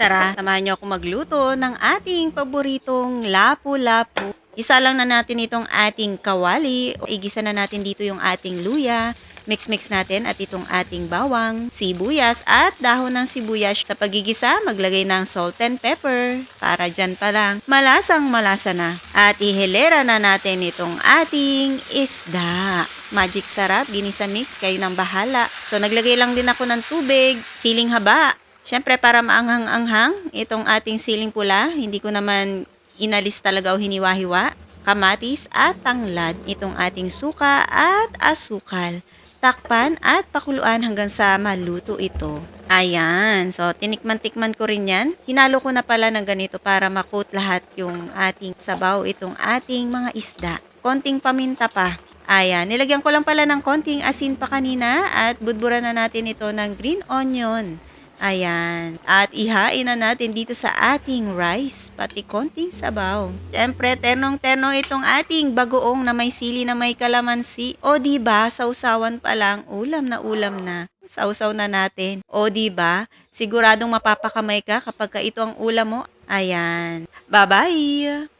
Tara, samahan niyo ako magluto ng ating paboritong lapu-lapu. Isa lang na natin itong ating kawali. Igisa na natin dito yung ating luya. Mix-mix natin at itong ating bawang, sibuyas at dahon ng sibuyas. Sa pagigisa, maglagay ng salt and pepper. Para dyan pa lang, malasang malasa na. At ihilera na natin itong ating isda. Magic sarap, ginisa mix, kayo ng bahala. So naglagay lang din ako ng tubig, siling haba. Siyempre para maanghang-anghang itong ating siling pula, hindi ko naman inalis talaga o hiniwa-hiwa. Kamatis at tanglad, itong ating suka at asukal. Takpan at pakuluan hanggang sa maluto ito. Ayan, so tinikman-tikman ko rin yan. Hinalo ko na pala ng ganito para makot lahat yung ating sabaw, itong ating mga isda. Konting paminta pa. Ayan, nilagyan ko lang pala ng konting asin pa kanina at budburan na natin ito ng green onion. Ayan. At ihain na natin dito sa ating rice, pati konting sabaw. Siyempre, ternong-terno itong ating bagoong na may sili na may kalamansi. O di ba sausawan pa lang, ulam na ulam na. Sausaw na natin. O di ba siguradong mapapakamay ka kapag ka ito ang ulam mo. Ayan. Bye-bye!